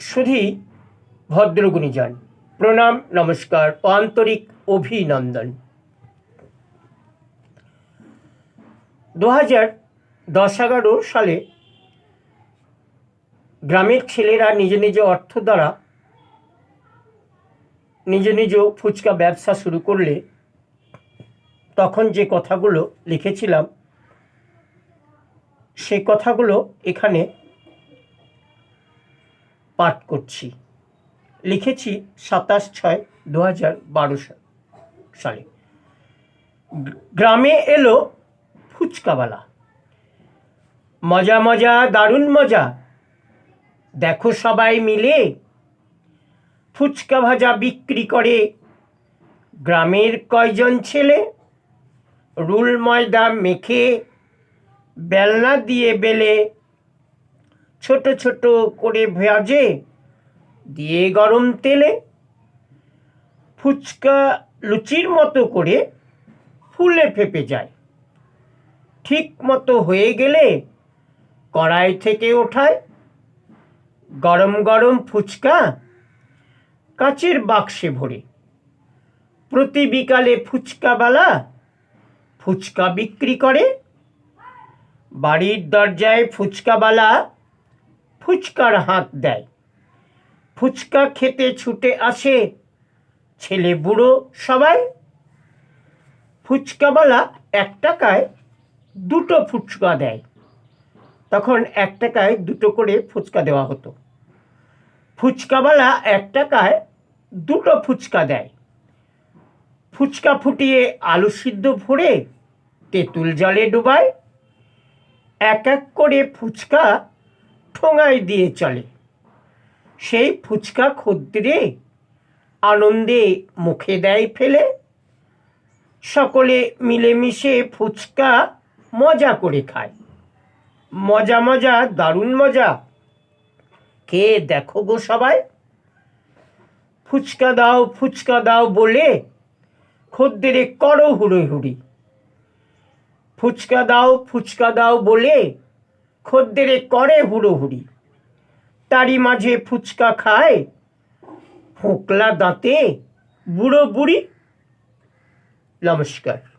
শুধুই ভদ্রগুণীজন প্রণাম, নমস্কার, আন্তরিক অভিনন্দন। দু হাজার দশ এগারো সালে গ্রামের ছেলেরা নিজ নিজ অর্থ দ্বারা নিজ নিজ ফুচকা ব্যবসা শুরু করলে তখন যে কথাগুলো লিখেছিলাম সেই কথাগুলো এখানে পাঠ করছি। লিখেছি সাতাশ ছয় দু হাজার বারো সালে। গ্র- গ্রামে এলো ফুচকাওয়ালা। মজা মজা, দারুণ মজা। দেখো সবাই মিলে ফুচকা ভাজা বিক্রি করে। গ্রামের কয়জন ছেলে? রুল ময়দা মেখে, বেলনা দিয়ে বেলে। ছোট ছোট করে ভাজে দিয়ে গরম তেলে ফুচকা লুচির মতো করে ফুলে ফেপে যায়। ঠিক মতো হয়ে গেলে কড়াই থেকে ওঠায় গরম গরম ফুচকা কাচের বাক্সে ভরে। প্রতি বিকালে ফুচকাওয়ালা ফুচকা বিক্রি করে। বাড়ির দরজায় ফুচকাওয়ালা ফুচকার হাত দেয়। ফুচকা খেতে ছুটে আসে ছেলে বুড়ো সবাই। ফুচকাওয়ালা এক টাকায় দুটো ফুচকা দেয়। তখন এক টাকায় দুটো করে ফুচকা দেওয়া হতো। ফুচকাওয়ালা এক টাকায় দুটো ফুচকা দেয়। ফুচকা ফুটিয়ে আলু সিদ্ধ ভরে তেঁতুল জলে ডুবায়। এক এক করে ফুচকা ঠোঙায় দিয়ে চলে। সেই ফুচকা খদ্দরে আনন্দে মুখে দেয় ফেলে। সকলে মিলেমিশে ফুচকা মজা করে খায়। মজা মজা, দারুণ মজা। কে দেখো গো সবাই? ফুচকা দাও ফুচকা দাও বলে খদ্দেরে করো হুড়ো হুড়ি ফুচকা দাও ফুচকা দাও বলে খদ্দেরে করে হুড়োহুড়ি। তারই মাঝে ফুচকা খায় ফোকলা দাঁতে বুড়ো বুড়ি। নমস্কার।